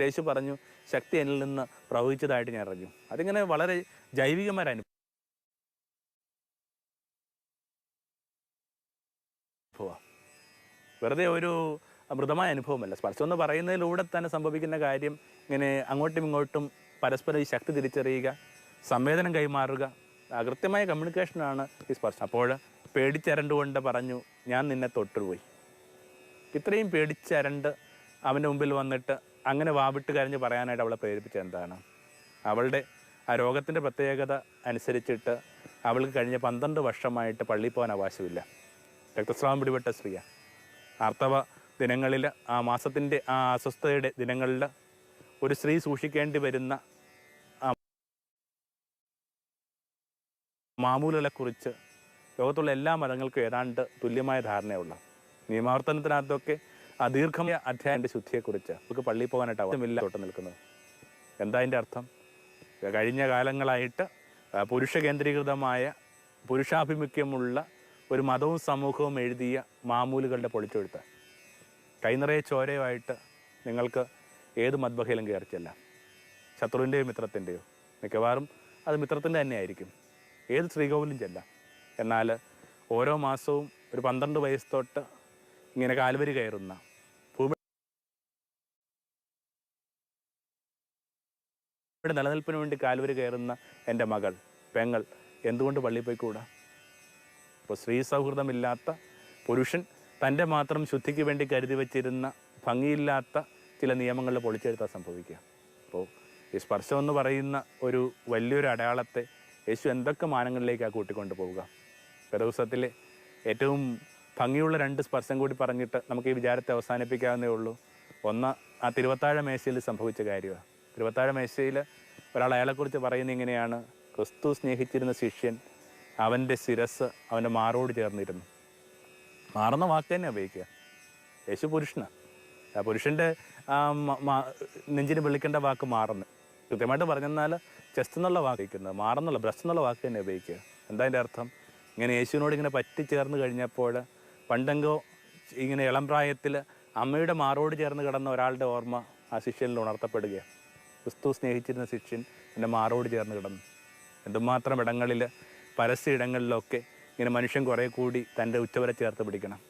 Speaker 1: രേശു പറഞ്ഞു ശക്തി എന്നിൽ നിന്ന് പ്രവഹിച്ചതായിട്ട് ഞാൻ അറിഞ്ഞു. അതിങ്ങനെ വളരെ ജൈവികമായ അനുഭവം. അനുഭവമാണ് വെറുതെ ഒരു മൃതമായ അനുഭവമല്ല. സ്പർശം എന്ന് പറയുന്നതിലൂടെ തന്നെ സംഭവിക്കുന്ന കാര്യം ഇങ്ങനെ അങ്ങോട്ടും ഇങ്ങോട്ടും പരസ്പരം ഈ ശക്തി തിരിച്ചറിയുക സംവേദനം കൈമാറുക കൃത്യമായ കമ്മ്യൂണിക്കേഷനാണ് ഈ സ്പർശം. അപ്പോൾ പേടിച്ചരണ്ടുകൊണ്ട് പറഞ്ഞു ഞാൻ നിന്നെ തൊട്ടുപോയി. ഇത്രയും പേടിച്ചരണ്ട് അവന്റെ മുമ്പിൽ വന്നിട്ട് അങ്ങനെ വാവിട്ട് കരഞ്ഞ് പറയാനായിട്ട് അവളെ പ്രേരിപ്പിച്ചത് എന്താണ്? അവളുടെ ആ രോഗത്തിന്റെ പ്രത്യേകത അനുസരിച്ചിട്ട് അവൾക്ക് കഴിഞ്ഞ പന്ത്രണ്ട് വർഷമായിട്ട് പള്ളിയിൽ പോകാൻ അവകാശമില്ല. രക്തസ്രാവം പിടിപെട്ട സ്ത്രീയ. ആർത്തവ ദിനങ്ങളിൽ ആ മാസത്തിന്റെ ആ അസ്വസ്ഥതയുടെ ദിനങ്ങളിൽ ഒരു സ്ത്രീ സൂക്ഷിക്കേണ്ടി വരുന്ന മാമൂലുകളെക്കുറിച്ച് ലോകത്തുള്ള എല്ലാ മതങ്ങൾക്കും ഏതാണ്ട് തുല്യമായ ധാരണയുള്ള നിയമാവർത്തനത്തിനകത്തൊക്കെ ആ ദീർഘമായ അധ്യായന്റെ ശുദ്ധിയെക്കുറിച്ച് നമുക്ക് പള്ളിയിൽ പോകാനായിട്ട് അവസരമില്ല തൊട്ട് നിൽക്കുന്നത്. എന്താ അതിന്റെ അർത്ഥം? കഴിഞ്ഞ കാലങ്ങളായിട്ട് പുരുഷ കേന്ദ്രീകൃതമായ പുരുഷാഭിമുഖ്യമുള്ള ഒരു മതവും സമൂഹവും എഴുതിയ മാമൂലുകളുടെ പൊളിച്ചെഴുത്ത്. കൈനിറയെ ചോരയുമായിട്ട് നിങ്ങൾക്ക് ഏത് മദ്ബഹയിലും കയറിച്ചല്ല ചെല്ലാം. ശത്രുവിന്റെയോ മിത്രത്തിന്റെയോ മിക്കവാറും അത് മിത്രത്തിന്റെ തന്നെ ആയിരിക്കും ഏത് ശ്രീകോവിലും ചെല്ലാം. എന്നാൽ ഓരോ മാസവും ഒരു പന്ത്രണ്ട് വയസ്സ് തൊട്ട് ഇങ്ങനെ കാൽവരി കയറുന്ന ഭൂമി ഇവിടെ നിലനിൽപ്പിന് വേണ്ടി കാൽവരി കയറുന്ന എന്റെ മകൾ പെങ്ങൾ എന്തുകൊണ്ട് പള്ളിയിൽ പോയിക്കൂടാ ഇപ്പോൾ സ്ത്രീ സൗഹൃദമില്ലാത്ത പുരുഷൻ തന്റെ മാത്രം ശുദ്ധിക്ക് വേണ്ടി കരുതി വച്ചിരുന്ന ഭംഗിയില്ലാത്ത ചില നിയമങ്ങളിൽ പൊളിച്ചെടുത്താൽ സംഭവിക്കുക. അപ്പോൾ ഈ സ്പർശം എന്ന് പറയുന്ന ഒരു വലിയൊരു അടയാളത്തെ യേശു എന്തൊക്കെ മാനങ്ങളിലേക്കാണ് കൂട്ടിക്കൊണ്ട് പോവുക ദിവസത്തിലെ ഏറ്റവും ഭംഗിയുള്ള രണ്ട് സ്പർശം കൂടി പറഞ്ഞിട്ട് നമുക്ക് ഈ വിചാരത്തെ അവസാനിപ്പിക്കാവുന്നേ ഉള്ളൂ. ഒന്ന് ആ തിരുവത്താഴ മേശയിൽ സംഭവിച്ച കാര്യമാണ് തിരുവത്താഴ മേശയിൽ ഒരാൾ അയാളെക്കുറിച്ച് പറയുന്ന ഇങ്ങനെയാണ്. ക്രിസ്തു സ്നേഹിച്ചിരുന്ന ശിഷ്യൻ അവന്റെ ശിരസ് അവന്റെ മാറോട് ചേർന്നിരുന്നു. മാറുന്ന വാക്ക് തന്നെ ഉപയോഗിക്കുക. യേശു പുരുഷനാണ് ആ പുരുഷന്റെ നെഞ്ചിന് വിളിക്കേണ്ട വാക്ക് മാറുന്നു. കൃത്യമായിട്ട് പറഞ്ഞെന്നാൽ ചെസ്റ്റ് എന്നുള്ള വാക്കുന്നത് മാറുന്നുള്ള ബ്രസ്റ്റ് എന്നുള്ള വാക്ക് തന്നെ ഉപയോഗിക്കുക. എന്താ അതിന്റെ അർത്ഥം? ഇങ്ങനെ യേശുവിനോട് ഇങ്ങനെ പറ്റിച്ചേർന്ന് കഴിഞ്ഞപ്പോൾ പണ്ടെങ്കോ ഇങ്ങനെ ഇളം പ്രായത്തിൽ അമ്മയുടെ മാറോട് ചേർന്ന് കിടന്ന ഒരാളുടെ ഓർമ്മ ആ ശിഷ്യനിൽ ഉണർത്തപ്പെടുകയാണ്. ക്രിസ്തു സ്നേഹിച്ചിരുന്ന ശിഷ്യൻ എന്റെ മാറോട് ചേർന്ന് കിടന്നു. എന്തുമാത്രം ഇടങ്ങളിൽ പരസ്യ ഇടങ്ങളിലൊക്കെ ഇങ്ങനെ മനുഷ്യൻ കുറേ കൂടി തന്റെ ഉച്ചവരെ ചേർത്ത് പിടിക്കണം.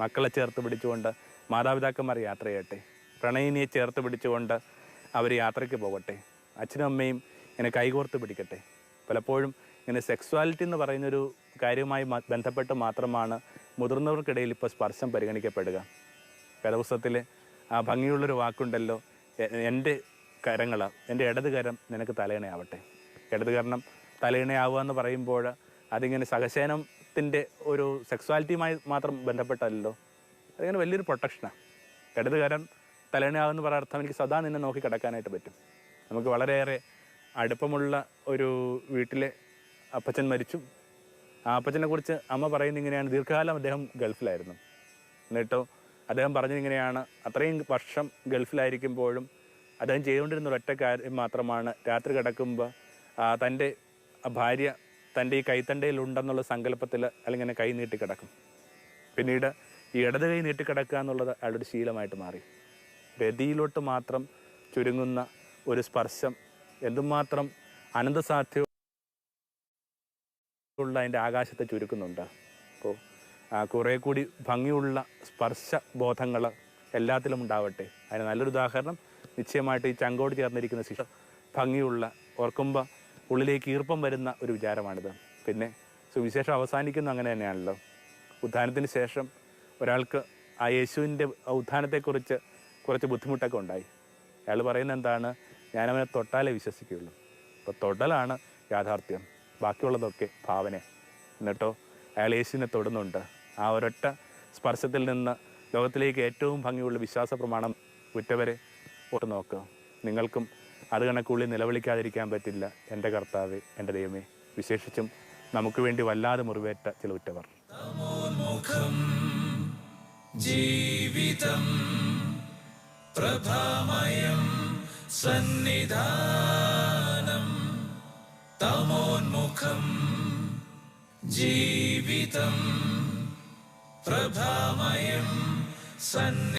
Speaker 1: മക്കളെ ചേർത്ത് പിടിച്ചുകൊണ്ട് മാതാപിതാക്കന്മാർ യാത്ര ചെയ്യട്ടെ. പ്രണയിനിയെ ചേർത്ത് പിടിച്ചുകൊണ്ട് അവർ യാത്രയ്ക്ക് പോകട്ടെ. അച്ഛനും അമ്മയും ഇങ്ങനെ കൈകോർത്ത് പിടിക്കട്ടെ. പലപ്പോഴും ഇങ്ങനെ സെക്സ്വാലിറ്റി എന്ന് പറയുന്നൊരു കാര്യവുമായി ബന്ധപ്പെട്ട് മാത്രമാണ് മുതിർന്നവർക്കിടയിൽ ഇപ്പോൾ സ്പർശം പരിഗണിക്കപ്പെടുക. വേദപുസ്തകത്തിൽ ആ ഭംഗിയുള്ളൊരു വാക്കുണ്ടല്ലോ എന്റെ കരങ്ങൾ എന്റെ ഇടത് കരം നിനക്ക് തലയിണയാവട്ടെ. ഇടത് കരണം തലയിണയാവുക എന്ന് പറയുമ്പോൾ അതിങ്ങനെ സഹശയനത്തിന്റെ ഒരു സെക്സ്വാലിറ്റിയുമായി മാത്രം ബന്ധപ്പെട്ടല്ലോ അതിങ്ങനെ വലിയൊരു പ്രൊട്ടക്ഷനാണ് ഇടത് കരം തലയിണയാവുമെന്ന് പറയുന്ന അർത്ഥം എനിക്ക് സദാ നിന്നെ നോക്കി കിടക്കാനായിട്ട് പറ്റും. നമുക്ക് വളരെയേറെ അടുപ്പമുള്ള ഒരു വീട്ടിലെ അപ്പച്ചൻ മരിച്ചു. ആ അപ്പച്ചനെ കുറിച്ച് അമ്മ പറയുന്നത് ഇങ്ങനെയാണ്. ദീർഘകാലം അദ്ദേഹം ഗൾഫിലായിരുന്നു. എന്നിട്ടോ അദ്ദേഹം പറഞ്ഞിങ്ങനെയാണ് അത്രയും വർഷം ഗൾഫിലായിരിക്കുമ്പോഴും അദ്ദേഹം ചെയ്തുകൊണ്ടിരുന്ന ഒരൊറ്റ കാര്യം മാത്രമാണ്. രാത്രി കിടക്കുമ്പോൾ തന്റെ ഭാര്യ തന്റെ ഈ കൈത്തണ്ടയിലുണ്ടെന്നുള്ള സങ്കല്പത്തിൽ അല്ലെങ്കിൽ കൈ നീട്ടി കിടക്കും. പിന്നീട് ഈ ഇടത് കൈ നീട്ടി കിടക്കുക എന്നുള്ളത് അയാളുടെ ശീലമായിട്ട് മാറി. രതിയിലോട്ട് മാത്രം ചുരുങ്ങുന്ന ഒരു സ്പർശം എന്തുമാത്രം അനന്തസാധ്യതയുള്ള അതിന്റെ ആകാശത്തെ ചുരുക്കുന്നുണ്ട്. അപ്പോൾ കുറേ കൂടി ഭംഗിയുള്ള സ്പർശ ബോധങ്ങൾ എല്ലാത്തിലും ഉണ്ടാവട്ടെ. അതിന് നല്ലൊരു ഉദാഹരണം നിശ്ചയമായിട്ട് ഈ ചങ്കോട് ചേർന്നിരിക്കുന്ന ശിക്ഷ ഭംഗിയുള്ള ഓർക്കുമ്പോൾ ഉള്ളിലേക്ക് ഈർപ്പം വരുന്ന ഒരു വിചാരമാണിത്. പിന്നെ സുവിശേഷം അവസാനിക്കുന്ന അങ്ങനെ തന്നെയാണല്ലോ. ഉദ്ധാനത്തിന് ശേഷം ഒരാൾക്ക് ആ യേശുവിന്റെ ഉദ്ധാനത്തെക്കുറിച്ച് കുറച്ച് ബുദ്ധിമുട്ടൊക്കെ ഉണ്ടായി. അയാൾ പറയുന്നത് എന്താണ്? ഞാനവനെ തൊട്ടാലേ വിശ്വസിക്കുകയുള്ളൂ. അപ്പോൾ തൊടലാണ് യാഥാർത്ഥ്യം. ബാക്കിയുള്ളതൊക്കെ ഭാവന. എന്നിട്ടോ അയാൾ യേശുവിനെ തൊടുന്നുണ്ട്. ആ ഒരൊറ്റ സ്പർശത്തിൽ നിന്ന് ലോകത്തിലേക്ക് ഏറ്റവും ഭംഗിയുള്ള വിശ്വാസ പ്രമാണം ഉറ്റവരെ ഓട്ട് നോക്കുക നിങ്ങൾക്കും അത് കണക്കുള്ളിൽ നിലവിളിക്കാതിരിക്കാൻ പറ്റില്ല എന്റെ കർത്താവ് എന്റെ ദൈവമേ. വിശേഷിച്ചും നമുക്ക് വേണ്ടി വല്ലാതെ മുറിവേറ്റ ചില ഉറ്റവർ
Speaker 2: ജീവിതം പ്രഭാമയം. സന്നിധാനം തമോന്മുഖം ജീവിതം പ്രഭാമയം സന്നി